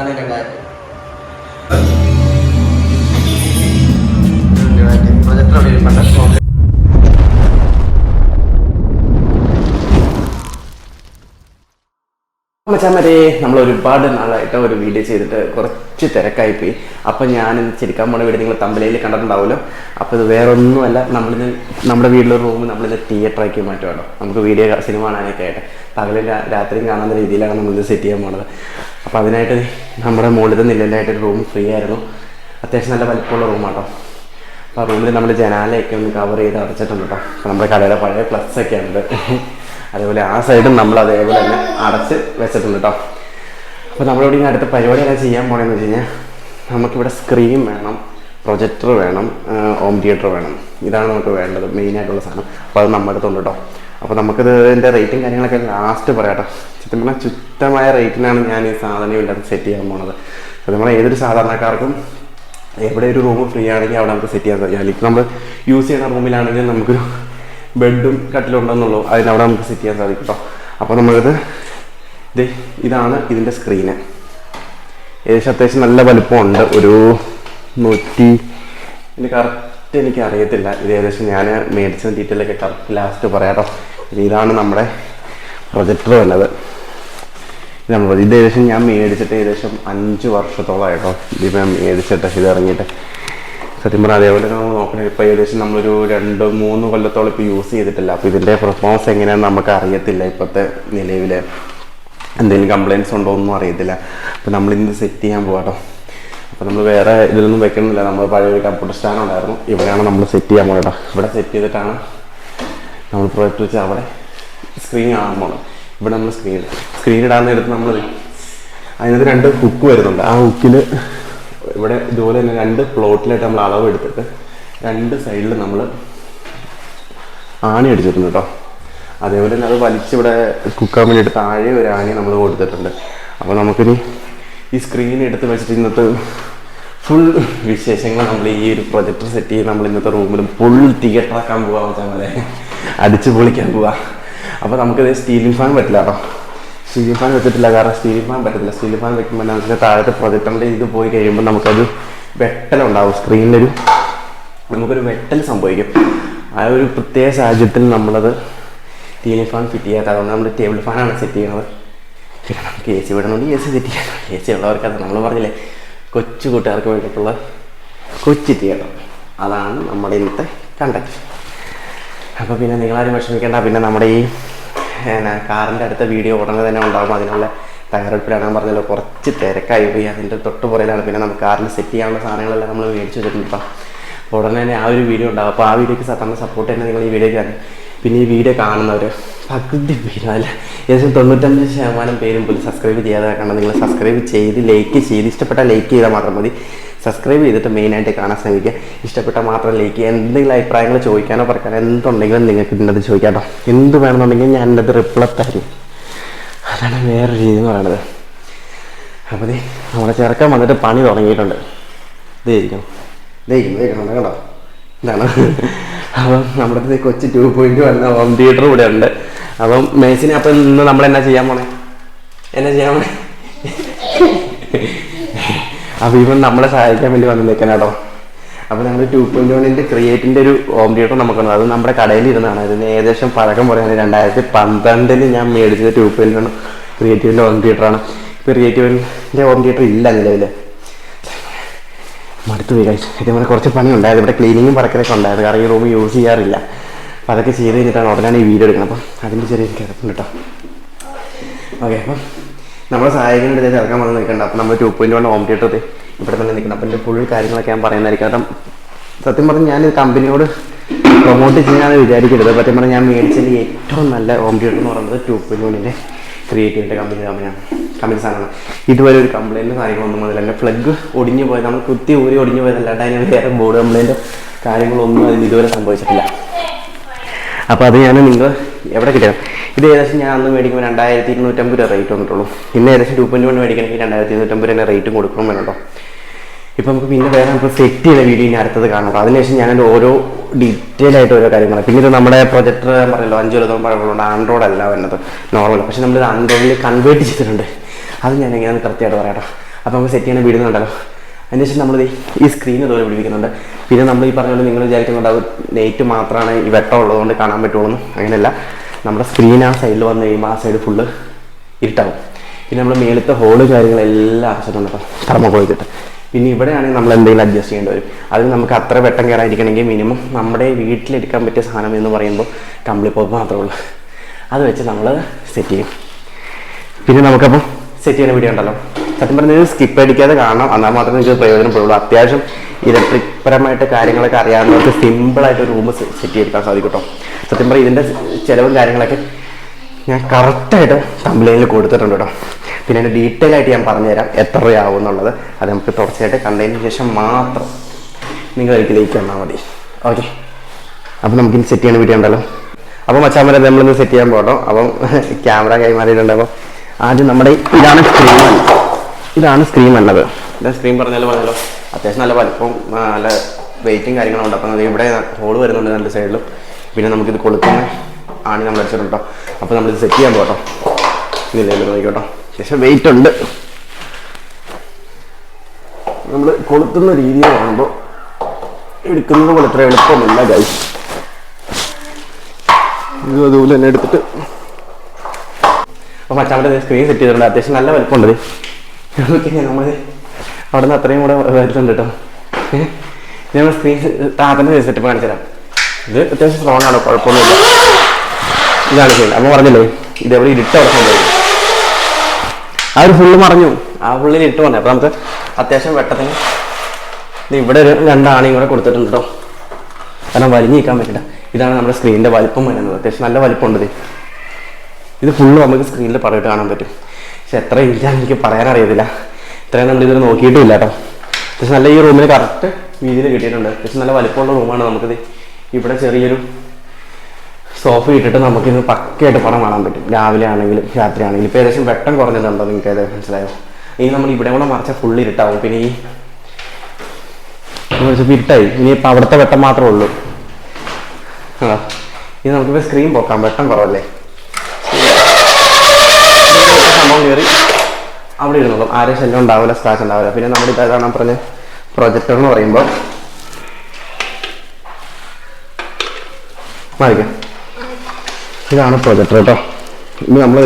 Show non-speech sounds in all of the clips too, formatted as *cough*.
ഇതാണ് രണ്ടായിരത്തി അവിടെ നമ്മൾ ഒരുപാട് നാളായിട്ട് ഒരു വീഡിയോ ചെയ്തിട്ട് കുറച്ച് തിരക്കായി പോയി അപ്പം ഞാൻ ചിരിക്കാൻ പോണ വീട് നിങ്ങൾ തമ്പലയിൽ കണ്ടിട്ടുണ്ടാവുമല്ലോ. അപ്പോൾ ഇത് വേറെ ഒന്നുമല്ല നമ്മളിത് നമ്മുടെ വീട്ടിലെ റൂം നമ്മളിത് തിയേറ്ററാക്കി മാറ്റുവാണോ. നമുക്ക് വീഡിയോ സിനിമ കാണാനൊക്കെ ആയിട്ട്. പകലും രാത്രിയും കാണുന്ന രീതിയിലാണ് നമ്മളിത് സെറ്റ് ചെയ്യാൻ പോണത്. അപ്പോൾ അതിനായിട്ട് നമ്മുടെ മുകളിലത്തെ നിലയിലായിട്ട് ഒരു റൂം ഫ്രീ ആയിരുന്നു. അത്യാവശ്യം നല്ല വലിപ്പമുള്ള റൂമാട്ടോ അപ്പോൾ ആ റൂമിൽ നമ്മൾ ജനാലയൊക്കെ ഒന്ന് കവർ ചെയ്ത് അടച്ചിട്ടുണ്ട് കേട്ടോ അപ്പോൾ നമ്മുടെ കടയുടെ പഴയ പ്ലസ് ഒക്കെ ഉണ്ട്. അതേപോലെ ആ സൈഡും നമ്മൾ അതേപോലെ തന്നെ അടച്ച് വെച്ചിട്ടുണ്ട് കേട്ടോ അപ്പോൾ നമ്മളിവിടെ ഇനി അടുത്ത പരിപാടി എല്ലാം ചെയ്യാൻ പോകണമെന്ന് വെച്ച് കഴിഞ്ഞാൽ നമുക്കിവിടെ സ്ക്രീൻ വേണം പ്രൊജക്ടർ വേണം ഹോം തിയേറ്റർ വേണം. ഇതാണ് നമുക്ക് വേണ്ടത് മെയിനായിട്ടുള്ള സാധനം. അപ്പോൾ അത് നമ്മുടെ അടുത്തുണ്ട് കേട്ടോ അപ്പോൾ നമുക്കിത് ഇതിന്റെ റേറ്റും കാര്യങ്ങളൊക്കെ ലാസ്റ്റ് പറയാം കേട്ടോ സത്യം പറഞ്ഞാൽ ചുറ്റമായ റേറ്റിനാണ് ഞാൻ ഈ സാധനം ഇല്ലാതെ സെറ്റ് ചെയ്യാൻ പോണത്. സത്യം പറഞ്ഞാൽ ഏതൊരു സാധാരണക്കാർക്കും എവിടെ ഒരു റൂം ഫ്രീ ആണെങ്കിൽ അവിടെ നമുക്ക് സെറ്റ് ചെയ്യാൻ സാധിക്കും. ഇപ്പം നമ്മൾ യൂസ് ചെയ്യുന്ന റൂമിലാണെങ്കിൽ നമുക്കൊരു ബെഡും കട്ടിലുണ്ടെന്നുള്ളൂ അതിനവിടെ നമുക്ക് സെറ്റ് ചെയ്യാൻ സാധിക്കും കേട്ടോ അപ്പോൾ നമ്മളിത് ഇത് ഇതാണ് ഇതിന്റെ സ്ക്രീന് ഏകദേശം അത്യാവശ്യം നല്ല വലുപ്പമുണ്ട്. ഒരു നൂറ്റി ഇതിന്റെ കറക്റ്റ് എനിക്ക് അറിയത്തില്ല. ഇത് ഏകദേശം ഞാൻ മേടിച്ച ഡീറ്റെയിലൊക്കെ കറക്റ്റ് ലാസ്റ്റ് പറയാം കേട്ടോ ഇതാണ് നമ്മുടെ പ്രൊജക്ടർ വന്നത്. നമ്മൾ ഇത് ഏകദേശം ഞാൻ മേടിച്ചിട്ട് ഏകദേശം അഞ്ച് വർഷത്തോളമായിട്ടോ ഇതിപ്പം മേടിച്ചിട്ട് ഇത് ഇറങ്ങിയിട്ട്. സത്യം പറഞ്ഞാൽ അതേപോലെ നമ്മൾ നോക്കണേ ഇപ്പോൾ ഏകദേശം നമ്മളൊരു രണ്ട് മൂന്ന് കൊല്ലത്തോളം ഇപ്പോൾ യൂസ് ചെയ്തിട്ടില്ല. അപ്പോൾ ഇതിന്റെ പെർഫോമൻസ് എങ്ങനെയാണെന്ന് നമുക്ക് അറിയത്തില്ല ഇപ്പോഴത്തെ നിലവിൽ എന്തെങ്കിലും കംപ്ലയിൻസ് ഉണ്ടോ ഒന്നും അറിയത്തില്ല. അപ്പോൾ നമ്മളിന്ന് സെറ്റ് ചെയ്യാൻ പോകാട്ടോ അപ്പോൾ നമ്മൾ വേറെ ഇതിലൊന്നും വെക്കണമെന്നില്ല നമ്മൾ പഴയ കമ്പ്യൂട്ടർ സ്റ്റാൻഡ് ഉണ്ടായിരുന്നു. ഇവിടെയാണ് നമ്മൾ സെറ്റ് ചെയ്യാൻ പോകട്ടോ ഇവിടെ സെറ്റ് ചെയ്തിട്ടാണ് നമ്മൾ പ്രൊജക്റ്റ് വെച്ച് അവിടെ സ്ക്രീൻ കാണാൻ പോകണം ഇവിടെ നമ്മൾ സ്ക്രീൻ സ്ക്രീൻ ഇടാൻ നേരത്ത് നമ്മൾ അതിനകത്ത് രണ്ട് ഹുക്ക് വരുന്നുണ്ട്. ആ ഹുക്കിൽ ഇവിടെ ഇതുപോലെ തന്നെ രണ്ട് പ്ലോട്ടിലായിട്ട് നമ്മൾ അളവ് എടുത്തിട്ട് രണ്ട് സൈഡിൽ നമ്മൾ ആണി അടിച്ചിട്ടുണ്ട് കേട്ടോ അതേപോലെ തന്നെ അത് വലിച്ചിവിടെ കുക്കാൻ വേണ്ടിയിട്ട് താഴെ ഒരു ആണി നമ്മൾ കൊടുത്തിട്ടുണ്ട്. അപ്പോൾ നമുക്കിനി ഈ സ്ക്രീൻ എടുത്ത് വെച്ചിട്ട് ഇന്നത്തെ ഫുൾ വിശേഷങ്ങൾ നമ്മൾ ഈ ഒരു പ്രൊജക്ടർ സെറ്റ് ചെയ്ത് നമ്മൾ ഇന്നത്തെ റൂമിൽ ഫുൾ പോകാൻ വെച്ചാൽ അടിച്ച് പൊളിക്കാൻ പോവാ. അപ്പോൾ നമുക്കിത് സ്റ്റീലിംഗ് ഫാൻ പറ്റില്ല കേട്ടോ സ്റ്റീലിംഗ് ഫാൻ വെച്ചിട്ടില്ല കാരണം സ്റ്റീലിംഗ് ഫാൻ പറ്റത്തില്ല. സ്റ്റീലിംഗ് ഫാൻ വെക്കുമ്പോൾ നമുക്ക് താഴത്തെ പ്രൊജക്ടറിന്റെ ഇത് പോയി കഴിയുമ്പോൾ നമുക്കത് വെട്ടലുണ്ടാവും സ്ക്രീനിലൊരു നമുക്കൊരു വെട്ടൽ സംഭവിക്കും. ആ ഒരു പ്രത്യേക സാഹചര്യത്തിൽ നമ്മളത് സ്റ്റീലിംഗ് ഫാൻ ഫിറ്റ് ചെയ്യാത്ത അതുകൊണ്ട് നമ്മൾ ടേബിൾ ഫാനാണ് സെറ്റ് ചെയ്യുന്നത് പിന്നെ നമുക്ക് എ സി വിടണമെങ്കിൽ എ സി സെറ്റ് ചെയ്യാം എ സി ഉള്ളവർക്ക് അത് നമ്മൾ പറഞ്ഞില്ലേ കൊച്ചു കൂട്ടുകാർക്ക് വേണ്ടിയിട്ടുള്ള കൊച്ചു തിയേറ്റർ അതാണ് നമ്മുടെ ഇന്നത്തെ കണ്ടക്ട് അപ്പോൾ പിന്നെ നിങ്ങളാരും വിഷമിക്കേണ്ട. പിന്നെ നമ്മുടെ ഈ എന്നാ കാറിന്റെ അടുത്ത വീഡിയോ ഉടനെ തന്നെ ഉണ്ടാകും. അതിനുള്ള തയ്യാറെടുപ്പിലാണ് ഞാൻ പറഞ്ഞല്ലോ. കുറച്ച് തിരക്കായി പോയി. അതിന്റെ തൊട്ട് പുറയിലാണ് പിന്നെ നമുക്ക് കാറിൽ സെറ്റ് ചെയ്യാനുള്ള സാധനങ്ങളെല്ലാം നമ്മൾ മേടിച്ച് വെച്ചിട്ടുണ്ട്. ഇപ്പം ഉടനെ തന്നെ ആ ഒരു വീഡിയോ ഉണ്ടാകും അപ്പോൾ ആ വീഡിയോക്ക് തന്നെ സപ്പോർട്ട് തന്നെ നിങ്ങൾ ഈ വീഡിയോ കാണും പിന്നെ ഈ വീഡിയോ കാണുന്നവർ പകുതി പേരും അല്ല ഏകദേശം തൊണ്ണൂറ്റഞ്ച് ശതമാനം പേരും പോലും സബ്സ്ക്രൈബ് ചെയ്യാതെ കണ്ടാൽ നിങ്ങൾ സബ്സ്ക്രൈബ് ചെയ്ത് ലൈക്ക് ചെയ്ത് ഇഷ്ടപ്പെട്ട ലൈക്ക് ചെയ്താൽ മാത്രം മതി. സബ്സ്ക്രൈബ് ചെയ്തിട്ട് മെയിനായിട്ട് കാണാൻ ശ്രമിക്കുക. ഇഷ്ടപ്പെട്ടാൽ മാത്രം ലൈക്ക് ചെയ്യുക. എന്തെങ്കിലും അഭിപ്രായങ്ങൾ ചോദിക്കാനോ പറയാനോ എന്തുണ്ടെങ്കിലും നിങ്ങൾക്ക് ഇതിന്റെ ചോദിക്കാം കേട്ടോ. എന്ത് വേണമെന്നുണ്ടെങ്കിൽ ഞാൻ എന്റെ അത് റിപ്ലൈ തരും. അതാണ് വേറെ രീതി എന്ന് പറയുന്നത്. അപ്പോൾ ദേ നമ്മുടെ ചെറുക്കൻ വന്നിട്ട് പണി തുടങ്ങിയിട്ടുണ്ട്. ദേ ഇരിക്കണം ദേ ഇരിക്കണം കണ്ടോ? ഇതാണ്. അപ്പം നമ്മുടെ അടുത്ത് കൊച്ചി ടു പോയിന്റ് വന്ന ഹോം തിയേറ്റർ ഇവിടെ ഉണ്ട്. അപ്പം മേസിനെ അപ്പം ഇന്ന് നമ്മൾ എന്നാ ചെയ്യാൻ പോണേ? എന്നാ ചെയ്യാൻ പോണേ? അപ്പം ഇവൻ നമ്മളെ സഹായിക്കാൻ വേണ്ടി വന്നു നിൽക്കണം കേട്ടോ അപ്പോൾ ഞങ്ങൾ ടു പോയിന്റ് വണ്ണിന്റെ ക്രിയേറ്റിന്റെ ഒരു ഹോം തിയേറ്റർ നമുക്കുണ്ട്. അത് നമ്മുടെ കടയിൽ ഇരുന്നാണ്. അതിന് ഏകദേശം പഴക്കം പറയുന്നത് രണ്ടായിരത്തി പന്ത്രണ്ടിൽ ഞാൻ മേടിച്ചത് ടു പോയിന്റ് വൺ ക്രിയേറ്റീവിന്റെ ഹോം തിയേറ്ററാണ് ഇപ്പോൾ ക്രിയേറ്റീവിന്റെ ഹോം തിയേറ്റർ ഇല്ല നിലവിൽ മടുത്തു പോയി. കഴിച്ചു ഇതേപോലെ കുറച്ച് പണി ഉണ്ടായത് ഇവിടെ ക്ലീനിങ്ങും പറക്കലൊക്കെ ഉണ്ടായിരുന്നു കാരണം ഈ റൂം യൂസ് ചെയ്യാറില്ല. അപ്പോൾ അതൊക്കെ ചെയ്ത് കഴിഞ്ഞിട്ടാണ് ഉടനെ ഈ വീഡിയോ എടുക്കുന്നത്. അപ്പം അതിന്റെ ചെറിയൊരു കിടപ്പുണ്ട് കേട്ടോ. ഓക്കെ അപ്പം നമ്മളെ സഹായിക്കാൻ ഇതേ ഇറക്കാൻ വന്ന് നിൽക്കേണ്ട. അപ്പം നമ്മൾ two point one home theatre ഇവിടെ തന്നെ നിൽക്കണം. അപ്പം എന്റെ ഫുൾ കാര്യങ്ങളൊക്കെ ഞാൻ പറയുന്നതായിരിക്കും. കാരണം സത്യം പറഞ്ഞാൽ ഞാൻ കമ്പനിയോട് പ്രൊമോട്ട് ചെയ്യാനാണ് വിചാരിക്കരുത്. സത്യം പറഞ്ഞാൽ ഞാൻ മേടിച്ചതിൽ ഏറ്റവും നല്ല ഹോം തിയേറ്റർ എന്ന് പറയുന്നത് ടു പോയിന്റ് വണ്ണിന്റെ ക്രിയേറ്റീവിന്റെ കമ്പനി കമ്പനിയാണ് കമ്പനി സാധനമാണ് ഇതുവരെ ഒരു കംപ്ലൈന്റ് കാര്യങ്ങളൊന്നും അല്ല പ്ലഗ് ഒടിഞ്ഞു പോയത് നമ്മൾ കുത്തി ഊരി ഒടിഞ്ഞു പോയതല്ലാണ്ട് അതിന് വേറെ ബോർഡ് കംപ്ലൈന്റ് കാര്യങ്ങളൊന്നും അതിന് ഇതുവരെ സംഭവിച്ചിട്ടില്ല. അപ്പോൾ അത് ഞാൻ നിങ്ങൾ എവിടെ കിട്ടിയത്? ഇത് ഏകദേശം ഞാൻ അന്ന് മേടിക്കുമ്പോൾ രണ്ടായിരത്തി ഇരുന്നൂറ്റമ്പത് രൂപ റേറ്റ് വന്നിട്ടുള്ളൂ. പിന്നെ ഏകദേശം ടു പോയിന്റ് വൺ മേടിക്കണമെങ്കിൽ രണ്ടായിരത്തി ഇരുന്നൂറ്റമ്പത് രൂപ റേറ്റും കൊടുക്കണം വേണം ഇപ്പം നമുക്ക് പിന്നെ വേറെ നമുക്ക് സെറ്റ് ചെയ്ത വീഡിയോ ഇനി അടുത്തത് കാണണം അതിനുശേഷം ഞാൻ ഓരോ ഡീറ്റെയിൽ ആയിട്ട് ഓരോ കാര്യങ്ങൾ പിന്നെ ഇത് നമ്മുടെ പ്രൊജക്ടർ പറയല്ലോ അഞ്ചു കൊല്ലത്തോളം പഴക്കമുണ്ട് ആൻഡ്രോയിഡ് അല്ല വരുന്നത് നോർമൽ പക്ഷെ നമ്മൾ ആൻഡ്രോയിഡിൽ കൺവേർട്ട് ചെയ്തിട്ടുണ്ട്. അത് ഞാൻ എങ്ങനെയാണ് കൃത്യമായിട്ട് പറയാട്ടോ അപ്പോൾ നമുക്ക് സെറ്റ് ചെയ്യണ വീഡിയോ ഉണ്ടല്ലോ അതിനുശേഷം നമ്മൾ ഈ സ്ക്രീൻ ഇതുപോലെ പിടിപ്പിക്കുന്നുണ്ട്. പിന്നെ നമ്മൾ ഈ പറഞ്ഞ പോലെ നിങ്ങൾ അത് നെയ്റ്റ് മാത്രമാണ് ഈ വെട്ടം ഉള്ളതുകൊണ്ട് കാണാൻ പറ്റുള്ളൂ. അങ്ങനെയല്ല. നമ്മുടെ സ്ക്രീൻ ആ സൈഡിൽ വന്ന് കഴിയുമ്പോൾ ആ സൈഡ് ഫുള്ള് ഇരുട്ടാവും. പിന്നെ നമ്മൾ മേളത്തെ ഹോളും കാര്യങ്ങളെല്ലാം അടച്ചിട്ടുണ്ട് കേട്ടോ. തെർമോക്കോളിട്ടിട്ട് പിന്നെ ഇവിടെയാണെങ്കിൽ നമ്മൾ എന്തെങ്കിലും അഡ്ജസ്റ്റ് ചെയ്യേണ്ടി വരും. അതിന് നമുക്ക് അത്ര വെട്ടം കയറാതിരിക്കണമെങ്കിൽ മിനിമം നമ്മുടെ വീട്ടിലെടുക്കാൻ പറ്റിയ സാധനം എന്ന് പറയുമ്പോൾ കമ്പിളി പോപ്പ് മാത്രമേ ഉള്ളൂ. അത് വെച്ച് നമ്മൾ സെറ്റ് ചെയ്യും. പിന്നെ നമുക്കപ്പം സെറ്റ് ചെയ്യുന്ന വീഡിയോ ഉണ്ടല്ലോ. സത്യം പറഞ്ഞാൽ സ്കിപ്പ് അടിക്കാതെ കാണണം. എന്നാൽ മാത്രമേ നിങ്ങൾക്ക് പ്രയോജനപ്പെടുള്ളൂ അത്യാവശ്യം ഇലക്ട്രിക് പരമായിട്ട് കാര്യങ്ങളൊക്കെ അറിയാവുന്നവർക്ക് സിമ്പിളായിട്ട് റൂം സെറ്റ് ചെയ്തെടുക്കാൻ സാധിക്കും കേട്ടോ. സത്യം പറഞ്ഞാൽ ഇതിന്റെ ചിലവും കാര്യങ്ങളൊക്കെ ഞാൻ കറക്റ്റായിട്ട് കംപ്ലൈന്റിൽ കൊടുത്തിട്ടുണ്ട് കേട്ടോ പിന്നെ അതിന്റെ ഡീറ്റെയിൽ ആയിട്ട് ഞാൻ പറഞ്ഞുതരാം എത്ര രൂപയാവും എന്നുള്ളത് അത് നമുക്ക് തുടർച്ചയായിട്ട് കണ്ടതിന് ശേഷം മാത്രം നിങ്ങൾ ഇതിലേക്ക് വന്നാൽ മതി. ഓക്കെ അപ്പോൾ നമുക്കിനി സെറ്റ് ചെയ്യണ വീഡിയോ ഉണ്ടല്ലോ. അപ്പോൾ മച്ചാമരെ നമ്മളിന്ന് സെറ്റ് ചെയ്യാൻ പോകട്ടോ. അപ്പം *laughs* ക്യാമറ കൈമാറിയിട്ടുണ്ട്. അപ്പോൾ ആദ്യം നമ്മുടെ ഇതാണ് സ്ക്രീൻ ഇതാണ് സ്ക്രീൻ വന്നത്. ഇതാ സ്ക്രീൻ പറഞ്ഞാലും പറഞ്ഞല്ലോ. അത്യാവശ്യം നല്ല വലിപ്പം നല്ല വെയിറ്റും കാര്യങ്ങളും ഉണ്ട്. അപ്പം ഇവിടെ ഹോൾ വരുന്നുണ്ട് നല്ല സൈഡിലും പിന്നെ നമുക്കിത് കൊളുത്തുന്ന ആണ് നമ്മൾ അടിച്ചിട്ടുണ്ട് കേട്ടോ. അപ്പോൾ നമ്മളിത് സെറ്റ് ചെയ്യാൻ പോകട്ടോ ഇല്ല നോക്കിക്കോട്ടോ. ശേഷം വെയിറ്റ് ഉണ്ട്. നമ്മൾ കൊളുത്തുന്ന രീതി കാണുമ്പോൾ എടുക്കുന്നത് പോലെ ഇത്ര എളുപ്പമല്ല ഗൈസ് ഇത് അതുപോലെ തന്നെ എടുത്തിട്ട്. അപ്പോൾ മച്ചാന്റെ സ്ക്രീൻ സെറ്റ് ചെയ്തിട്ടുണ്ട്. അത്യാവശ്യം നല്ല വലുപ്പമുണ്ട് ഓക്കെ നമ്മൾ അവിടെ നിന്ന് അത്രയും കൂടെ വരുന്നുണ്ട് കേട്ടോ. നമ്മൾ സ്ക്രീൻ താത്തന്റെ സെറ്റപ്പ് കാണിച്ചു തരാം ഇത് അത്യാവശ്യം സ്ട്രോങ് ആണ് കുഴപ്പമൊന്നുമില്ല. ഇതാണ് ചെയ്യുന്നത് അമ്മ പറഞ്ഞില്ലേ ഇതേപോലെ ഇരുട്ട് അവിടെ സംഭവിക്കും ആ ഒരു ഫുള്ള് മറഞ്ഞു. ആ ഫുള്ളിൽ ഇട്ട് പറഞ്ഞു അപ്പോൾ നമുക്ക് അത്യാവശ്യം വെട്ടത്തിന് ഇത് ഇവിടെ ഒരു രണ്ടാണിയും കൂടെ കൊടുത്തിട്ടുണ്ട് കേട്ടോ കാരണം വലിഞ്ഞു നിൽക്കാൻ പറ്റില്ല. ഇതാണ് നമ്മുടെ സ്ക്രീനിന്റെ വലിപ്പം വരുന്നത് അത്യാവശ്യം നല്ല വലിപ്പമുണ്ട് ഇത്. ഫുള്ള് നമുക്ക് സ്ക്രീനിൽ പറഞ്ഞിട്ട് കാണാൻ പറ്റും. പക്ഷെ എത്ര ഇല്ലാന്ന് എനിക്ക് പറയാൻ അറിയത്തില്ല. ഇത്രയും നമ്മൾ ഇതൊരു നോക്കിയിട്ടില്ല കേട്ടോ പക്ഷെ നല്ല ഈ റൂമിന് കറക്റ്റ് വീതിയിൽ കിട്ടിയിട്ടുണ്ട്. പക്ഷെ നല്ല വലിപ്പമുള്ള റൂമാണ് നമുക്കിത്. ഇവിടെ ചെറിയൊരു സോഫ ഇട്ടിട്ട് നമുക്കിന്ന് പക്കയായിട്ട് പടം കാണാൻ പറ്റും. രാവിലെ ആണെങ്കിലും രാത്രി ആണെങ്കിലും. ഇപ്പോൾ ഏകദേശം വെട്ടം കുറഞ്ഞതുണ്ടോ നിങ്ങൾക്ക് ഏതായാലും മനസ്സിലായോ? ഇനി നമ്മൾ ഇവിടെ കൂടെ മറിച്ചാൽ ഫുൾ ഇരുട്ടാവും. പിന്നെ ഈ കുറച്ച് ഇരുട്ടായി. ഇനി ഇപ്പം അവിടുത്തെ വെട്ടം മാത്രമേ ഉള്ളൂ. ആ. ഇനി നമുക്കിപ്പോൾ സ്ക്രീൻ പോക്കാം. വെട്ടം കുറവല്ലേ? സംഭവം കയറി അവിടെ ഇരുന്നോളും. ആരും ശല്യം ഉണ്ടാവില്ല സ്ക്രാച്ച് ഉണ്ടാവില്ല. പിന്നെ നമ്മുടെ ഇതാണ് പറഞ്ഞ? പ്രൊജക്ടർ എന്ന് പറയുമ്പോൾ മാറിക്കാം. ഇതാണ് പ്രൊജക്ടർ കേട്ടോ ഇനി നമ്മൾ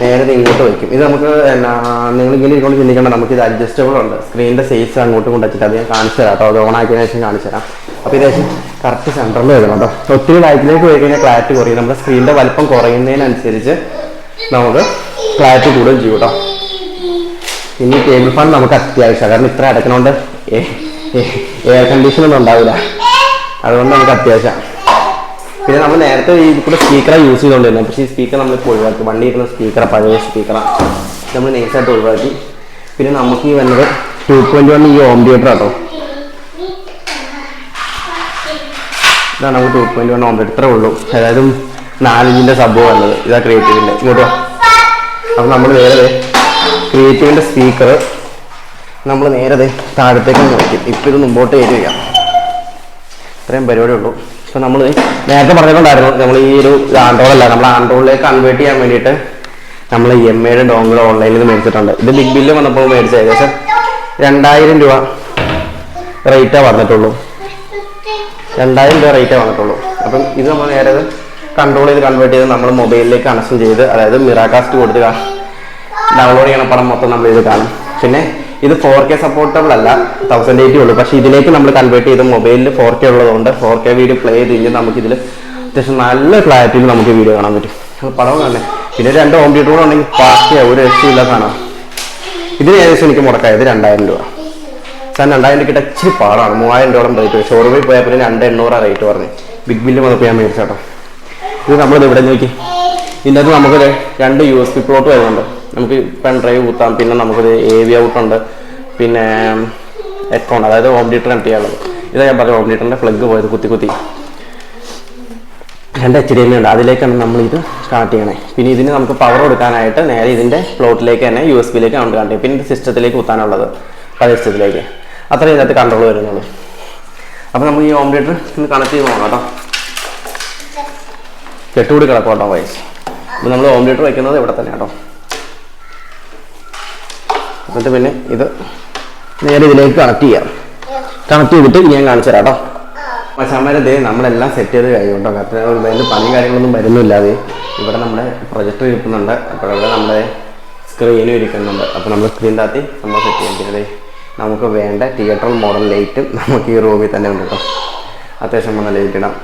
നേരെ ഇത് ഇങ്ങോട്ട് വയ്ക്കും ഇത് നമുക്ക് എന്നാ നിങ്ങൾ ഇങ്ങനെ ഇങ്ങോട്ട് ചിന്തിക്കേണ്ട നമുക്ക് ഇത് അഡ്ജസ്റ്റബിൾ ഉണ്ട്. സ്ക്രീനിന്റെ സൈസ് അങ്ങോട്ട് കൊണ്ടുവച്ചിട്ട് അത് ഞാൻ കാണിച്ചു തരാം കേട്ടോ അത് ഓൺ ആക്കിയതിനു ശേഷം കാണിച്ചു തരാം. അപ്പോൾ ഇതേശം കറക്റ്റ് സെന്ററിൽ വരണം കേട്ടോ ഒത്തിരി ലൈറ്റിലേക്ക് പോയി കഴിഞ്ഞാൽ ക്ലാരിറ്റി കുറയും. നമ്മുടെ സ്ക്രീനിന്റെ വലിപ്പം കുറയുന്നതിനനുസരിച്ച് നമുക്ക് ക്ലാരിറ്റി കൂടുകയും ചെയ്യും കേട്ടോ ഇനി ടേബിൾ ഫാൻ നമുക്ക് അത്യാവശ്യമാണ്. കാരണം ഇത്ര അടക്കണോണ്ട് എയർ കണ്ടീഷൻ ഒന്നും ഉണ്ടാവില്ല. അതുകൊണ്ട് നമുക്ക് അത്യാവശ്യമാണ്. പിന്നെ നമ്മൾ നേരത്തെ ഈ കൂടെ സ്പീക്കറെ യൂസ് ചെയ്തുകൊണ്ടിരുന്നത് പക്ഷേ ഈ സ്പീക്കർ നമ്മൾ ഇപ്പോൾ ഒഴിവാക്കി. വണ്ടി ഇരുന്ന സ്പീക്കറെ പഴയ സ്പീക്കറാണ് നമ്മൾ നെയ്സായിട്ട് ഒഴിവാക്കി. പിന്നെ നമുക്ക് ഈ വന്നത് ടു പോയിന്റ് വൺ ഈ ഹോം തിയേറ്റർ ആട്ടോ ഇതാണ് നമുക്ക് two point one home theatre ഇത്രേ ഉള്ളൂ. അതായത് നാലിഞ്ചിന്റെ സംഭവം വന്നത്. ഇതാ ക്രിയേറ്റീവിന്റെ ഇങ്ങോട്ടോ വാ. അപ്പോൾ നമ്മൾ വേറെ ക്രിയേറ്റീവിന്റെ സ്പീക്കർ നമ്മൾ നേരത്തെ താഴത്തേക്ക് നോക്കി ഇപ്പം ഇത് മുമ്പോട്ട് കയറ്റി വയ്ക്കാം ഇത്രയും പരിപാടി ഉള്ളൂ. പക്ഷെ നമ്മൾ നേരത്തെ പറഞ്ഞിട്ടുണ്ടായിരുന്നു നമ്മൾ ഈ ഒരു ആൻഡ്രോയിഡ് അല്ല നമ്മൾ ആൻഡ്രോയിഡിലേക്ക് കൺവേർട്ട് ചെയ്യാൻ വേണ്ടിയിട്ട് നമ്മൾ ഇ എം ഐയുടെ ഡോങ്കിൾ ഓൺലൈനിൽ നിന്ന് മേടിച്ചിട്ടുണ്ട്. ഇത് ബിഗ് ബില്ല് വന്നപ്പോൾ മേടിച്ച ഏകദേശം രണ്ടായിരം രൂപ റേറ്റേ വന്നിട്ടുള്ളൂ. രണ്ടായിരം രൂപ റേറ്റേ വന്നിട്ടുള്ളൂ. അപ്പം ഇത് നമ്മൾ നേരെ കൺട്രോൾ ചെയ്ത് കൺവേർട്ട് ചെയ്ത് നമ്മൾ മൊബൈലിലേക്ക് കണക്ഷൻ ചെയ്ത് അതായത് മിറാകാസ്റ്റ് കൊടുത്ത് ഡൗൺലോഡ് ചെയ്യണ പടം മൊത്തം നമ്മൾ ഇത് കാണും. പിന്നെ ഇത് ഫോർ കെ സപ്പോർട്ടബിൾ അല്ല തൗസൻഡ് എയ്റ്റി ഉള്ളൂ. പക്ഷേ ഇതിലേക്ക് നമ്മൾ കൺവേർട്ട് ചെയ്ത് മൊബൈലിൽ ഫോർ കെ ഉള്ളതുകൊണ്ട് ഫോർ കെ വീഡിയോ പ്ലേ ചെയ്ത് കഴിഞ്ഞാൽ നമുക്കിതിൽ അത്യാവശ്യം നല്ല ക്ലാരിറ്റിയിൽ നമുക്ക് വീഡിയോ കാണാൻ പറ്റും. പടം തന്നെ പിന്നെ രണ്ട് ഹോം തിയേറ്റർ കൂടെ ഉണ്ടെങ്കിൽ പാർട്ടിയാണ് ഒരു രക്ഷയില്ല സാധനം ഇതിന് ഏകദേശം എനിക്ക് മുടക്കായത് രണ്ടായിരം രൂപ. സാർ രണ്ടായിരം രൂപ കിട്ടാൻ ഇച്ചിരി പാടാണ്. മൂവായിരം രൂപയോളം റേറ്റ് ഷോറൂമിൽ പോയപ്പോൾ രണ്ട് എണ്ണൂറാണ് റേറ്റ് പറഞ്ഞു ബിഗ് ബില്ല് വന്നപ്പോൾ ഞാൻ മേടിച്ചാട്ടോ ഇത് നമ്മളിത് ഇവിടെ നോക്കി? ഇതിന്റെ അകത്ത് നമുക്കൊരു രണ്ട് യു എസ് പി പ്ലോട്ട് വരുന്നുണ്ട്. നമുക്ക് പെൺ ഡ്രൈവ് കുത്താം. പിന്നെ നമുക്കൊരു എ വി ഔട്ട് ഉണ്ട്. പിന്നെ ഹെഡ്ഫോൺ അതായത് ഹോം തിയേറ്റർ കണക്ട് ചെയ്യാനുള്ളത് ഇതാ ഞാൻ പറഞ്ഞ ഹോം തിയേറ്ററിന്റെ പ്ലഗ് പോയത് കുത്തി കുത്തി. രണ്ട് എച്ച് ഡി എം ഉണ്ട്. അതിലേക്കാണ് നമ്മൾ ഇത് കണക്ട് ചെയ്യണേ. പിന്നെ ഇതിന് നമുക്ക് പവർ കൊടുക്കാനായിട്ട് നേരെ ഇതിന്റെ പ്ലോട്ടിലേക്ക് തന്നെ യു എസ് ബിയിലേക്ക് കണക്ട് ചെയ്യും പിന്നെ സിസ്റ്റത്തിലേക്ക് കുത്താനുള്ളത്. പല സിസ്റ്റത്തിലേക്ക് അത്രയും ഇതിനകത്ത് കൺട്രോൾ വരുന്നുള്ളൂ. അപ്പോൾ നമുക്ക് ഈ ഹോം തിയേറ്റർ ഇന്ന് കണക്ട് ചെയ്ത് നോക്കാം കേട്ടോ. കെട്ടുകൂടി കിടക്കും കേട്ടോ വയസ്സ് അപ്പോൾ നമ്മൾ ഹോം തിയേറ്റർ വയ്ക്കുന്നത് ഇവിടെ തന്നെ കേട്ടോ. എന്നിട്ട് പിന്നെ ഇത് നേരെ ഇതിലേക്ക് കണക്ട് ചെയ്യാം. കണക്ട് ചെയ്തിട്ട് ഞാൻ കാണിച്ചു തരാം കേട്ടോ ദേ നമ്മളെല്ലാം സെറ്റ് ചെയ്ത് കഴിയുമ്പോൾ കാരണം വലിയ പണിയും കാര്യങ്ങളൊന്നും വരുന്നില്ലാതെ ഇവിടെ നമ്മുടെ പ്രൊജക്ടർ ഇരിക്കുന്നുണ്ട്. അപ്പോൾ ഇവിടെ നമ്മുടെ സ്ക്രീനും ഇരിക്കുന്നുണ്ട്. അപ്പോൾ നമ്മൾ സ്ക്രീൻ താത്തി നമ്മൾ സെറ്റ് ചെയ്യാം. പിന്നെ നമുക്ക് വേണ്ട തിയേറ്റർ മോഡൽ ലൈറ്റും നമുക്ക് ഈ റൂമിൽ തന്നെ ഉണ്ട് കേട്ടോ അത്യാവശ്യം നല്ല ലൈറ്റ് ഇടാം.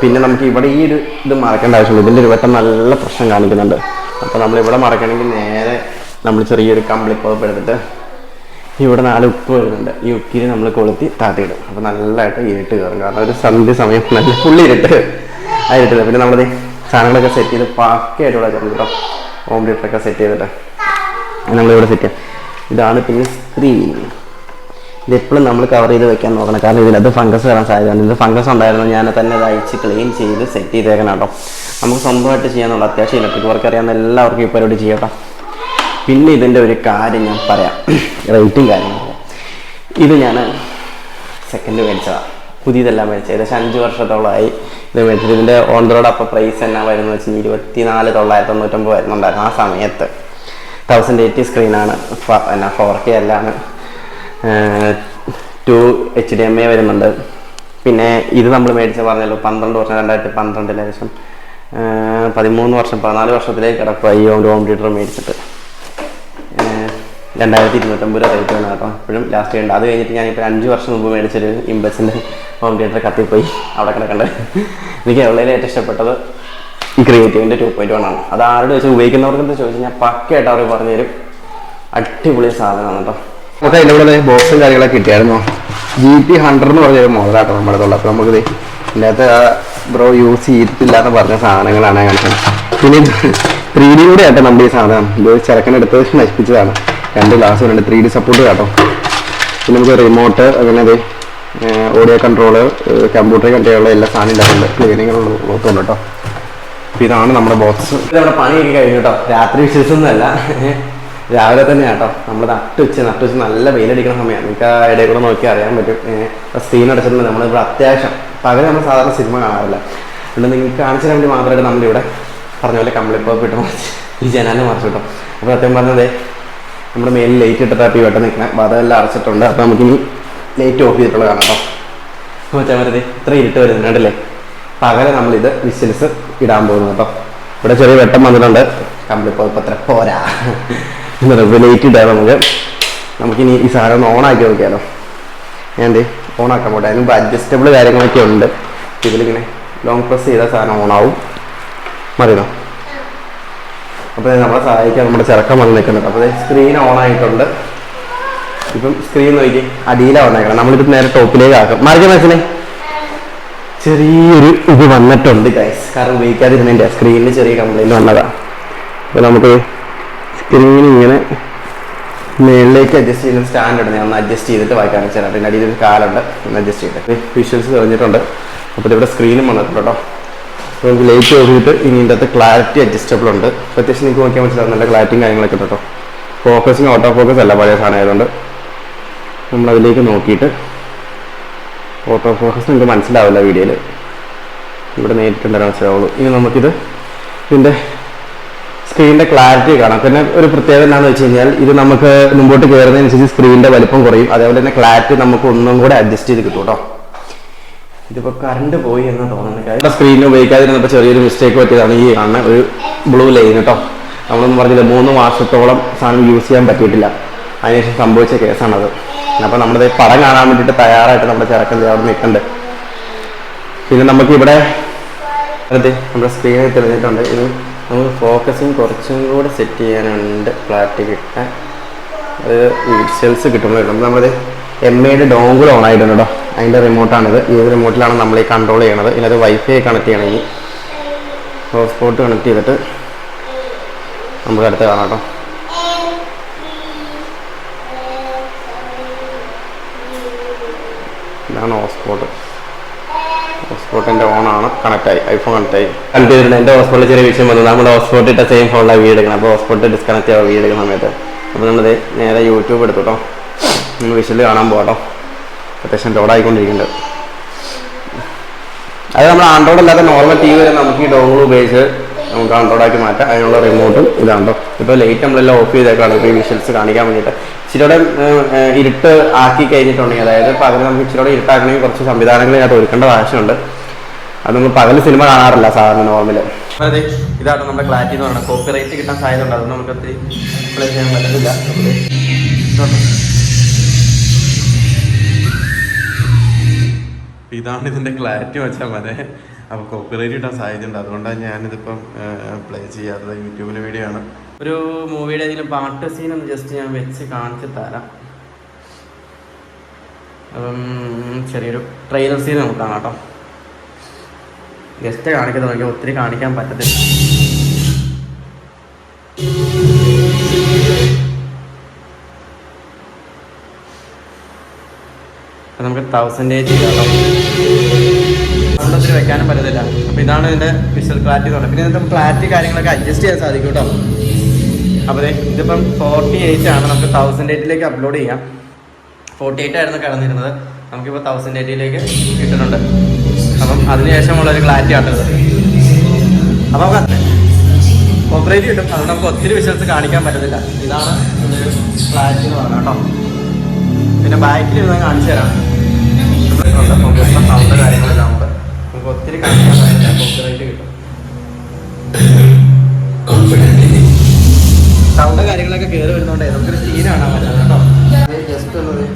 പിന്നെ നമുക്ക് ഇവിടെ ഈ ഒരു ഇത് മറക്കേണ്ട ആവശ്യമില്ല. ഇതിന്റെ ഒരു വട്ടം നല്ല പ്രശ്നം കാണിക്കുന്നുണ്ട്. അപ്പോൾ നമ്മളിവിടെ മറക്കണമെങ്കിൽ നേരെ നമ്മൾ ചെറിയൊരു കമ്പിളി പുതപ്പ് എടുത്തിട്ട് ഇവിടെ നാല് ഉപ്പ് വരുന്നുണ്ട്. ഈ ഉപ്പിരി നമ്മൾ കൊളുത്തി താത്തിയിടും. അപ്പോൾ നല്ലതായിട്ട് ഇരുട്ട് കയറും. കാരണം ഒരു സന്ധ്യ സമയം നല്ല ഫുള്ളി ഇരുട്ട്. ആ ഇരുട്ടില്ല പിന്നെ നമ്മളത് സാധനങ്ങളൊക്കെ സെറ്റ് ചെയ്ത് പക്കയായിട്ട് ഇവിടെ കേട്ടോ ഹോം തിയേറ്ററൊക്കെ സെറ്റ് ചെയ്തിട്ട്. നമ്മളിവിടെ സെറ്റ് ചെയ്യാം. ഇതാണ് പിന്നെ സ്ക്രീൻ ഇത് എപ്പോഴും നമ്മൾ കവർ ചെയ്ത് വെക്കാൻ നോക്കണം. കാരണം ഇതിനകത്ത് ഫംഗസ് വരാൻ സാധ്യതയുണ്ട്. ഇത് ഫംഗസ് ഉണ്ടായിരുന്നു. ഞാൻ തന്നെ അത് അയച്ച് ക്ലീൻ ചെയ്ത് സെറ്റ് ചെയ്തേക്കണം കേട്ടോ നമുക്ക് സ്വന്തമായിട്ട് ചെയ്യാനുള്ള അത്യാവശ്യം ഇലക്ട്രിക് വർക്ക് അറിയാവുന്ന എല്ലാവർക്കും ഈ പരിപാടി ചെയ്യാം കേട്ടോ പിന്നെ ഇതിന്റെ ഒരു കാര്യം ഞാൻ പറയാം. റേറ്റും കാര്യം ഇത് ഞാൻ സെക്കൻഡ് മേടിച്ചതാണ് പുതിയതെല്ലാം മേടിച്ചത്. ഏകദേശം അഞ്ച് വർഷത്തോളമായി ഇത് മേടിച്ചത്. ഇതിന്റെ ഓൺ റോഡ് അപ്പോൾ പ്രൈസ് എന്നാ വരുന്നത് വെച്ചാൽ ഇരുപത്തി നാല് തൊള്ളായിരത്തി തൊണ്ണൂറ്റൊമ്പത് വരുന്നുണ്ടായിരുന്നു ആ സമയത്ത്. തൗസൻഡ് എയ്റ്റി സ്ക്രീനാണ് എന്നാ four K അല്ലാണ്. Two H D M A വരുന്നുണ്ട്. പിന്നെ ഇത് നമ്മൾ മേടിച്ച പറഞ്ഞല്ലോ പന്ത്രണ്ട് വർഷം രണ്ടായിരത്തി പന്ത്രണ്ടിൽ ഏകദേശം പതിമൂന്ന് വർഷം പതിനാല് വർഷത്തിലേക്ക് കിടക്കുക ഈ ഹോം തിയേറ്റർ മേടിച്ചിട്ട്. രണ്ടായിരത്തി ഇരുന്നൂറ്റമ്പത് രൂപ റേറ്റ് വേണം കേട്ടോ ഇപ്പോഴും ലാസ്റ്റ് ചെയ്യേണ്ട അത് കഴിഞ്ഞിട്ട് ഞാൻ ഞാനിപ്പോൾ അഞ്ച് വർഷം മുമ്പ് മേടിച്ചൊരു ഇമ്പസിന്റെ ഹോം തിയേറ്റർ കത്തിപ്പോയി. അവിടെ കിടക്കേണ്ടത് എനിക്ക് ഉള്ളതിൽ ഏറ്റവും ഇഷ്ടപ്പെട്ടത് ക്രിയേറ്റീവിന്റെ ടു പോയിന്റ് വൺ ആണ്. അത് ആരോട് വെച്ച് ഉപയോഗിക്കുന്നവർക്ക് എന്താ ചോദിച്ചു കഴിഞ്ഞാൽ പക്കയായിട്ട് അവർ പറഞ്ഞു തരും. അടിപൊളി സാധനമാണ് കേട്ടോ. നമുക്ക് അതിന്റെ കൂടെ ബോക്സും കാര്യങ്ങളൊക്കെ കിട്ടിയായിരുന്നു. ജി പി ഹൺഡ്രഡ് എന്ന് പറഞ്ഞൊരു മോഡലാട്ടോ നമ്മുടെ ഉള്ളത് അപ്പോൾ നമുക്കിത് അകത്ത് ബ്രോ യൂസ് ചെയ്തിട്ടില്ല എന്ന് പറഞ്ഞ സാധനങ്ങളാണ് കാണിച്ചത്. പിന്നെ ത്രീ ഡി കൂടെ ആയിട്ട് നമ്മുടെ ഈ സാധനം. ഇത് ചെറുക്കനെടുത്ത് നശിപ്പിച്ചതാണ്. രണ്ട് ഗ്ലാസ് വരുന്നുണ്ട് ത്രീ ഡി സപ്പോർട്ട് കേട്ടോ പിന്നെ നമുക്ക് റിമോട്ട് അങ്ങനെ അതെ ഓഡിയോ കൺട്രോൾ കമ്പ്യൂട്ടർ കണ്ടിയുള്ള എല്ലാ സാധനം ഉണ്ടാക്കുന്നുണ്ട് ക്ലീനിങ്ങുള്ള നോക്കുന്നുണ്ട് കേട്ടോ അപ്പോൾ ഇതാണ് നമ്മുടെ ബോക്സ് നമ്മുടെ പണിയൊക്കെ കഴിഞ്ഞു കേട്ടോ രാത്രി വിശേഷമൊന്നുമല്ല. രാവിലെ തന്നെ കേട്ടോ നമ്മൾ നട്ടുവെച്ച് നട്ടുവെച്ച് നല്ല വെയിലടിക്കുന്ന സമയമാണ് നിങ്ങൾക്ക് ആ ഇടയിൽ കൂടെ നോക്കി അറിയാൻ പറ്റും. സ്ക്രീൻ അടച്ചിട്ടുണ്ട്. നമ്മളിവിടെ അത്യാവശ്യം പകരം നമ്മൾ സാധാരണ സിനിമ കാണാറില്ല. അതുകൊണ്ട് നിങ്ങൾക്ക് കാണിച്ചു തരാൻ വേണ്ടി മാത്രമായിട്ട് നമ്മളിവിടെ പറഞ്ഞ പോലെ കമ്പിളിപ്പോൾ മറിച്ച് ഈ ജനാലിനെ മറിച്ചു കേട്ടോ അപ്പോൾ സത്യം പറഞ്ഞതേ നമ്മുടെ മേലിൽ ലൈറ്റ് ഇട്ടിട്ടാണ് ഈ വെട്ടം നിൽക്കുന്നത് അപ്പോൾ അതെല്ലാം അടച്ചിട്ടുണ്ട്. അപ്പോൾ നമുക്കിനി ലൈറ്റ് ഓഫ് ചെയ്തിട്ടുള്ള കാണാം കേട്ടോ. വെച്ചാൽ മതി ഇത്ര ഇരുട്ട് വരുന്നുണ്ടല്ലേ പകരം നമ്മളിത് വിസിൽസ് ഇടാൻ പോകുന്നു കേട്ടോ. ഇവിടെ ചെറിയ വെട്ടം വന്നിട്ടുണ്ട്. കമ്പിളിപ്പോപ്പ് അത്ര പോരാ. എന്നിട്ട് ലൈറ്റ് ഇടാം നമുക്ക്. നമുക്കിനി ഈ സാധനം ഒന്ന് ഓണാക്കി നോക്കിയാലോ. ഞാൻ എന്ത് ഓണാക്കാൻ പോട്ടെ. അതിന് അഡ്ജസ്റ്റബിൾ കാര്യങ്ങളൊക്കെ ഉണ്ട്. ഇതിലിങ്ങനെ ലോങ് പ്രസ് ചെയ്ത സാധനം ഓണാവും മതിയോ? അപ്പോൾ നമ്മളെ സഹായിക്കാൻ നമ്മുടെ ചെറുക്കം വന്ന് നിൽക്കുന്നുണ്ട്. അപ്പോൾ സ്ക്രീൻ ഓൺ ആയിട്ടുണ്ട്. ഇപ്പം സ്ക്രീൻ നോക്കി. അടിയിലാണ് വന്നേക്കണം നമ്മളിത് നേരെ ടോപ്പിലേക്ക് ആക്കും. മറിച്ച മനസ്സിലെ ചെറിയൊരു ഇത് വന്നിട്ടുണ്ട് ഗൈസ് കാരണം ഉപയോഗിക്കാതിരുന്നതിന്റെ സ്ക്രീനിൽ ചെറിയ കംപ്ലൈന്റ് വന്നതാണ് അപ്പോൾ നമുക്ക് സ്ക്രീൻ ഇങ്ങനെ മേളിലേക്ക് അഡ്ജസ്റ്റ് ചെയ്യുന്ന സ്റ്റാൻഡ് ഉണ്ട് ഞാൻ ഒന്ന് അഡ്ജസ്റ്റ് ചെയ്തിട്ട് വായിക്കാൻ വെച്ചാൽ പിന്നെ അടിയിൽ ഒരു കാലുണ്ട്. ഒന്ന് അഡ്ജസ്റ്റ് ചെയ്തിട്ട്. വിഷ്വൽസ് തെളിഞ്ഞിട്ടുണ്ട്. അപ്പോൾ ഇവിടെ സ്ക്രീനും വന്നിട്ടുണ്ട് കേട്ടോ. നമുക്ക് ലൈറ്റ് നോക്കിയിട്ട് ഇനി ഇതിന്റെ അകത്ത് ക്ലാരിറ്റി അഡ്ജസ്റ്റബിൾ ഉണ്ട്. അപ്പോൾ അത്യാവശ്യം നിങ്ങൾക്ക് നോക്കിയാൽ മനസ്സിലാവും. നല്ല ക്ലാരിറ്റിയും കാര്യങ്ങളൊക്കെ ഉണ്ട് കേട്ടോ. ഫോക്കസിങ് ഓട്ടോ ഫോക്കസ് അല്ല പഴയ സാധനം ആയതുകൊണ്ട്. നമ്മൾ അതിലേക്ക് നോക്കിയിട്ട് ഓട്ടോ ഫോക്കസ് നിങ്ങൾക്ക് മനസ്സിലാവില്ല വീഡിയോയിൽ ഇവിടെ നേരിട്ടുണ്ടാകാൻ മനസ്സിലാവുള്ളൂ. ഇനി നമുക്കിത് ഇതിന്റെ സ്ക്രീനിന്റെ ക്ലാരിറ്റി കാണാം. പിന്നെ ഒരു പ്രത്യേകത എന്താണെന്ന് വെച്ച് കഴിഞ്ഞാൽ ഇത് നമുക്ക് മുമ്പോട്ട് കയറുന്നതിനനുസരിച്ച് സ്ക്രീനിന്റെ വലിപ്പം കുറയും. അതേപോലെ തന്നെ ക്ലാരിറ്റി നമുക്ക് ഒന്നും കൂടെ അഡ്ജസ്റ്റ് ചെയ്ത് കിട്ടും കേട്ടോ. ഇതിപ്പോൾ കറണ്ട് പോയി എന്ന് തോന്നുന്നു സ്ക്രീനിൽ ഉപയോഗിക്കാതിരുന്നപ്പോൾ ചെറിയൊരു മിസ്റ്റേക്ക് പറ്റിയതാണ് ഈ കാണുന്ന ഒരു ബ്ലൂ ലൈൻ കേട്ടോ നമ്മളൊന്നും പറഞ്ഞില്ല മൂന്ന് മാസത്തോളം സാധനം യൂസ് ചെയ്യാൻ പറ്റിയിട്ടില്ല. അതിനുശേഷം സംഭവിച്ച കേസാണത്. അപ്പോൾ നമ്മുടെ പടം കാണാൻ വേണ്ടിയിട്ട് തയ്യാറായിട്ട് നമ്മുടെ ചിറക്കൻ അവിടെ നിൽക്കുന്നുണ്ട്. പിന്നെ നമുക്കിവിടെ അതെ നമ്മുടെ സ്ക്രീനിൽ തെളിഞ്ഞിട്ടുണ്ട് ഇത് നമുക്ക് ഫോക്കസിങ് കുറച്ചും കൂടെ സെറ്റ് ചെയ്യാനുണ്ട്. ക്ലാരിറ്റി കിട്ടാൻ അത് വിഷ്വൽസ് കിട്ടുമ്പോഴും കിട്ടും നമ്മളത് എം എയുടെ ഡോങ്കിൾ ഓൺ ആയിട്ടുണ്ട് കേട്ടോ അതിന്റെ റിമോട്ടാണിത് ഏത് റിമോട്ടിലാണ് നമ്മൾ ഈ കൺട്രോൾ ചെയ്യണത്? ഇതിനകത്ത് വൈഫൈ കണക്ട് ചെയ്യണമെങ്കിൽ ഹോട്ട്സ്പോട്ട് കണക്ട് ചെയ്തിട്ട് നമുക്ക് അടുത്ത് കാണാം കേട്ടോ ഇതാണ് ഹോട്ട്സ്പോട്ട് ഹോട്ട്സ്പോട്ടിന്റെ ഓണാണ് കണക്റ്റായി ഐഫോൺ കണക്റ്റായി കണക്ട് ചെയ്തിട്ടുണ്ട് എന്റെ ഹോട്ട്സ്പോട്ടിൽ ചെറിയ വിഷയം വന്നു. നമ്മൾ ഹോട്ട്സ്പോട്ട് സെയിം ഫോണിലാണ് വീട് എടുക്കണം അപ്പോൾ ഹോട്ട്സ്പോട്ട് ഡിസ്കണക്ട് ആവുക വീട് എടുക്കുന്ന സമയത്ത്. അപ്പോൾ നമ്മളത് നേരെ യൂട്യൂബ് എടുത്തു കേട്ടോ നമ്മൾ വിശൽ കാണാൻ പോകട്ടോ അത്യാവശ്യം ലോഡായിക്കൊണ്ടിരിക്കുന്നുണ്ട്. അത് നമ്മൾ ആൻഡ്രോയിഡ് അല്ലാത്ത നോർമൽ ടി വി നമുക്ക് ഈ ഡോങ്ങൾ ഉപയോഗിച്ച് നമുക്ക് ആൻഡ്രോയിഡ് ആക്കി മാറ്റാം. അതിനുള്ള റിമോട്ടും ഇതാണ്ടോ ഇപ്പോൾ ലൈറ്റ് നമ്മളെല്ലാം ഓഫ് ചെയ്തേക്കാണ്. ഈ വിഷ്വൽസ് കാണിക്കാൻ വേണ്ടിയിട്ട്. ഇച്ചിരിയുടെ ഇരുട്ട് ആക്കി കഴിഞ്ഞിട്ടുണ്ടെങ്കിൽ അതായത് പകൽ നമുക്ക് ഇച്ചിരിയോടെ ഇരുട്ടാക്കണമെങ്കിൽ കുറച്ച് സംവിധാനങ്ങൾ ഇതിനകത്ത് ഒരുക്കേണ്ട ആവശ്യമുണ്ട്. അതൊന്നും പകൽ സിനിമ കാണാറില്ല സാധാരണ നോർമൽ അതെ ഇതാണ് നമ്മുടെ ക്ലാരിറ്റി എന്ന് പറയുന്നത് കോപ്പി റൈറ്റ് കിട്ടാൻ സാധ്യത ഉണ്ട്. അത് നമുക്ക് ഒത്തിരി ചെയ്യാൻ പറ്റത്തില്ല. ഇതുണ്ട്. ഇതാണ് ഇതിന്റെ ക്ലാരിറ്റി വെച്ചാൽ മതി. അപ്പോൾ കോപ്പിറൈറ്റ് കിട്ടാൻ സാധ്യതയുണ്ട്. അതുകൊണ്ടാണ് ഞാനിതിപ്പം പ്ലേ ചെയ്യാത്തത് യൂട്യൂബിലെ വീഡിയോ ആണ് ഒരു മൂവിയുടെ ഏതെങ്കിലും പാട്ട് സീൻ ഒന്ന് ജസ്റ്റ് ഞാൻ വെച്ച് കാണിച്ചു തരാം. അപ്പം ചെറിയൊരു ട്രെയിലർ സീൻ നമുക്ക് കാണാം കേട്ടോ. ജസ്റ്റ് കാണിക്കുന്നത് നോക്കിയാൽ ഒത്തിരി കാണിക്കാൻ പറ്റത്തില്ല. അപ്പൊ നമുക്ക് തൗസൻഡേജ് ഒത്തിരി വെക്കാനും പറ്റത്തില്ല. അപ്പോൾ ഇതാണ് ഇതിന്റെ വിഷ്വൽ ക്ലാരിറ്റി എന്ന് പറയുന്നത്. പിന്നെ ക്ലാരിറ്റി കാര്യങ്ങളൊക്കെ അഡ്ജസ്റ്റ് ചെയ്യാൻ സാധിക്കും കേട്ടോ അപ്പോൾ ഇതിപ്പം ഫോർട്ടി എയ്റ്റ് ആണ്. നമുക്ക് തൗസൻഡ് എയ്റ്റിലേക്ക് അപ്ലോഡ് ചെയ്യാം. ഫോർട്ടി എയ്റ്റ് ആയിരുന്നു കിടന്നിരുന്നത്. നമുക്കിപ്പോൾ തൗസൻഡ് എയ്റ്റിലേക്ക് കിട്ടുന്നുണ്ട്. അപ്പം അതിനുശേഷമുള്ള ഒരു ക്ലാരിറ്റി ആണ് ഇത് അപ്പം നമുക്ക് ഓപ്പറേറ്റ് കിട്ടും. അതുകൊണ്ട് നമുക്ക് ഒത്തിരി വിഷ്വൽസ് കാണിക്കാൻ പറ്റത്തില്ല. ഇതാണ് ക്ലാരിറ്റി എന്ന് പറഞ്ഞാൽ കേട്ടോ പിന്നെ ബാക്കിൽ ഇരുന്ന് കാണിച്ചു തരാം. സൗണ്ട് കാര്യങ്ങളെല്ലാം ഉണ്ട് നമുക്ക് ഒത്തിരി കോപ്പറേറ്റ് കിട്ടും. സൗണ്ട് കാര്യങ്ങളൊക്കെ കയറി വരുന്നോണ്ട് നമുക്കൊരു സീനാണ് കാണാൻ പറ്റുന്നത് കേട്ടോ ജസ്റ്റ് ഒന്ന്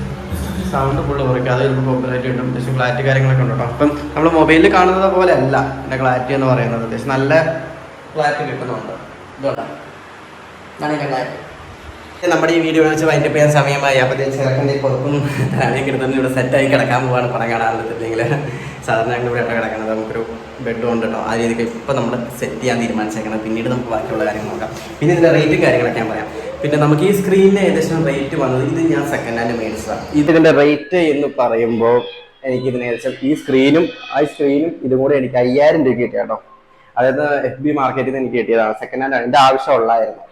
സൗണ്ട് ഫുള്ള് കുറയ്ക്കാതെ ചിലപ്പോൾ പോപ്പുലറായിട്ട് കിട്ടും. അത്യാവശ്യം ക്ലാരിറ്റി കാര്യങ്ങളൊക്കെ ഉണ്ട് കേട്ടോ അപ്പം നമ്മൾ മൊബൈലിൽ കാണുന്നത് പോലെ അല്ല എന്റെ ക്ലാരിറ്റി എന്ന് പറയുന്നത്. അത്യാവശ്യം നല്ല ക്ലാരിറ്റി കിട്ടുന്നുണ്ട്. ഇതുകൊണ്ടാണ്. ഇതാണ് എന്റെ ക്ലാരിറ്റി നമ്മുടെ ഈ വീഡിയോ വെച്ച് വൈൻഡപ്പ് ചെയ്യാൻ സമയമായി. അപ്പോഴത്തേക്ക് ചെറുക്കന്റെ പുറത്തും തലയും കിടന്നു ഇവിടെ സെറ്റായി കിടക്കാൻ പോവാണ്. പടം കാണാറില്ലെങ്കിൽ സാധാരണ ഞങ്ങൾ ഇവിടെ കിടക്കുന്നത് നമുക്കൊരു ബെഡും ഉണ്ട് കേട്ടോ ആ രീതിക്ക് ഇപ്പം നമ്മൾ സെറ്റ് ചെയ്യാൻ തീരുമാനിച്ചേക്കണം പിന്നീട് നമുക്ക് ബാക്കിയുള്ള കാര്യങ്ങൾ നോക്കാം. പിന്നെ ഇതിന്റെ റേറ്റും കാര്യങ്ങളൊക്കെ ഞാൻ പറയാം. പിന്നെ നമുക്ക് ഈ സ്ക്രീനിന് ഏകദേശം റേറ്റ് വന്നത് ഇത് ഞാൻ സെക്കൻഡ് ഹാൻഡ് മേടിച്ചതാണ് ഇതിന്റെ റേറ്റ് എന്ന് പറയുമ്പോൾ എനിക്ക് ഇതിന് ഏകദേശം ഈ സ്ക്രീനും ആ സ്ക്രീനും ഇതും കൂടെ എനിക്ക് അയ്യായിരം രൂപ കിട്ടിയ കേട്ടോ അതായത് എഫ് ബി മാർക്കറ്റിൽ നിന്ന് എനിക്ക് കിട്ടിയതാണ്. സെക്കൻഡ് ഹാൻഡ് ആണ്. എന്റെ ആവശ്യമുള്ളായിരുന്നു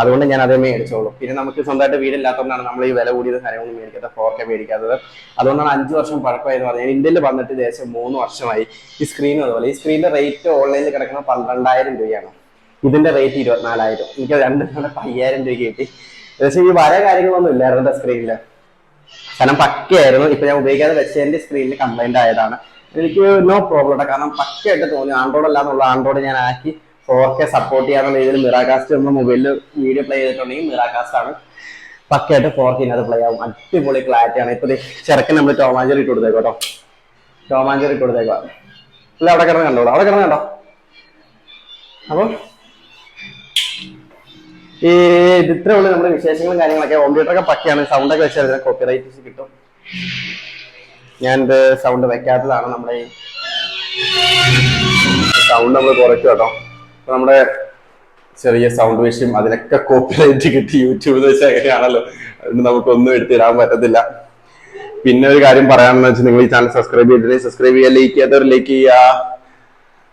അതുകൊണ്ട് ഞാൻ അതേ മേടിച്ചോളൂ. പിന്നെ നമുക്ക് സ്വന്തമായിട്ട് വീടില്ലാത്തതുകൊണ്ടാണ് നമ്മൾ ഈ വില കൂടിയത് കാര്യങ്ങളൊന്നും മേടിക്കാത്തത് ഫോർ മേടിക്കാത്തത്. അതുകൊണ്ടാണ് അഞ്ച് വർഷം പഴക്കമായെന്ന് പറഞ്ഞാൽ ഇന്ത്യയിൽ വന്നിട്ട് ദേശം മൂന്ന് വർഷമായി ഈ സ്ക്രീനും അതുപോലെ. ഈ സ്ക്രീനിന്റെ റേറ്റ് ഓൺലൈനിൽ കിടക്കുന്നത് പന്ത്രണ്ടായിരം രൂപയാണ്. ഇതിന്റെ റേറ്റ് ഇരുപത്തിനാലായിരം. എനിക്ക് രണ്ട് അയ്യായിരം രൂപ കിട്ടി. ഏകദേശം ഈ വര കാര്യങ്ങളൊന്നും ഇല്ലായിരുന്നു സ്ക്രീനിൽ കാരണം പക്കയായിരുന്നു. ഇപ്പൊ ഞാൻ ഉപയോഗിക്കാതെ വെച്ചതിന്റെ സ്ക്രീനിൽ കംപ്ലൈന്റ് ആയതാണ്. എനിക്ക് നോ പ്രോബ്ലം കാരണം പക്കയായിട്ട് തോന്നി. ആൻഡ്രോയിഡ് അല്ലാന്നുള്ള ആൻഡ്രോയിഡ് ഞാൻ ആക്കി ഫോർ കെ സപ്പോർട്ട് ചെയ്യാന്നുള്ള രീതിയിൽ മിറാകാസ്റ്റ് നമ്മൾ മൊബൈലിൽ വീഡിയോ പ്ലേ ചെയ്തിട്ടുണ്ടെങ്കിൽ മിറാകാസ്റ്റ് ആണ്. പക്കയായിട്ട് ഫോർ കെനത് പ്ലേ ആവും. അടിപൊളി ക്ലാരിറ്റി ആണ്. ഇപ്പൊ ചെറുക്കൻ നമ്മൾ ടോമാഞ്ചറി ഇട്ട് കൊടുത്തേക്കോ കേട്ടോ. ടോമാഞ്ചറി ഇട്ട് കൊടുത്തേക്കോ അല്ല അവിടെ കിടന്ന് കണ്ടോളൂ അവിടെ കിടന്ന് കണ്ടോ? അപ്പം ഈ ഇത് ഇത്രേ ഉള്ളൂ നമ്മുടെ വിശേഷങ്ങളും കാര്യങ്ങളൊക്കെ. കമ്പ്യൂട്ടറൊക്കെ പക്കയാണ്. സൗണ്ട് ഒക്കെ വെച്ചാൽ കോപ്പി റൈറ്റ്സ് കിട്ടും. ഞാൻ ഇത് സൗണ്ട് വെക്കാത്തതാണ് നമ്മുടെ സൗണ്ട് നമ്മൾ കുറയ്ക്കും കേട്ടോ. നമ്മുടെ ചെറിയ സൗണ്ട് വിഷയം അതിനൊക്കെ കോപ്പിറൈറ്റ് കിട്ടി യൂട്യൂബ് എന്ന് വെച്ചാൽ എങ്ങനെയാണല്ലോ അതുകൊണ്ട് നമുക്കൊന്നും എടുത്തിടാൻ പറ്റത്തില്ല. പിന്നെ ഒരു കാര്യം പറയാണെന്ന് വെച്ചാൽ നിങ്ങൾ ഈ ചാനൽ സബ്സ്ക്രൈബ് ചെയ്തിട്ടുണ്ടെങ്കിൽ സബ്സ്ക്രൈബ് ചെയ്യുക ലൈക്ക് ചെയ്യാത്തവർ ലൈക്ക് ചെയ്യുക.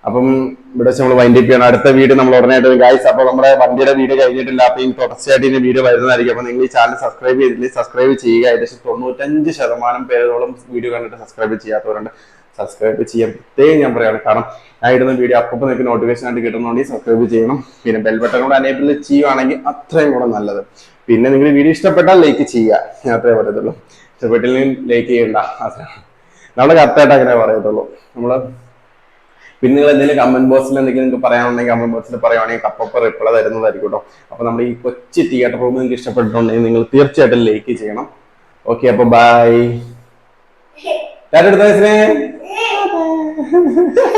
അപ്പം ഇവിടെ വെച്ച് നമ്മൾ വൈൻഡ് ചെയ്യണം. അടുത്ത വീഡിയോ നമ്മൾ ഉടനായിട്ട് ഗൈസ് അപ്പൊ നമ്മുടെ വണ്ടിയുടെ വീഡിയോ കഴിഞ്ഞിട്ടില്ല. അപ്പൊ ഈ തുടർച്ചയായിട്ട് ഇതിന്റെ വീഡിയോ വരുന്നതായിരിക്കും. അപ്പൊ നിങ്ങൾ ഈ ചാനൽ സബ്സ്ക്രൈബ് ചെയ്തില്ലെങ്കിൽ സബ്സ്ക്രൈബ് ചെയ്യുക. ഏകദേശം തൊണ്ണൂറ്റഞ്ച് ശതമാനം പേരോളം വീഡിയോ കണ്ടിട്ട് സബ്സ്ക്രൈബ് ചെയ്യാത്തവരുണ്ട്. സബ്സ്ക്രൈബ് ചെയ്യാൻ പ്രത്യേകം ഞാൻ പറയുകയാണ് കാരണം ഞാൻ ഇടുന്ന വീഡിയോ അപ്പം നിങ്ങൾക്ക് നോട്ടിഫിക്കേഷൻ ആയിട്ട് കിട്ടുന്നുണ്ടെങ്കിൽ സബ്സ്ക്രൈബ് ചെയ്യണം. പിന്നെ ബെൽ ബട്ടൺ കൂടെ അനേബിൾ ചെയ്യുവാണെങ്കിൽ അത്രയും കൂടെ നല്ലത്. പിന്നെ നിങ്ങൾ വീഡിയോ ഇഷ്ടപ്പെട്ടാൽ ലൈക്ക് ചെയ്യുക. അത്രേ പറയത്തുള്ളൂ. ഇഷ്ടപ്പെട്ടില്ലെങ്കിൽ ലൈക്ക് ചെയ്യണ്ട. അത്രയാണ് നമ്മൾ കറക്റ്റായിട്ട് അങ്ങനെ പറയത്തുള്ളൂ. നമ്മൾ പിന്നെ നിങ്ങൾ എന്തെങ്കിലും കമന്റ് ബോക്സിൽ എന്തെങ്കിലും നിങ്ങൾക്ക് പറയാനുണ്ടെങ്കിൽ കമന്റ് ബോക്സിൽ പറയുവാണെങ്കിൽ അപ്പപ്പോൾ റിപ്ലൈ തരുന്നതായിരിക്കും കേട്ടോ. അപ്പൊ നമ്മുടെ ഈ കൊച്ചു തിയേറ്റർ റൂം നിങ്ങൾക്ക് ഇഷ്ടപ്പെട്ടിട്ടുണ്ടെങ്കിൽ നിങ്ങൾ തീർച്ചയായിട്ടും ലൈക്ക് ചെയ്യണം. ഓക്കെ അപ്പോൾ ബൈ എടുത്ത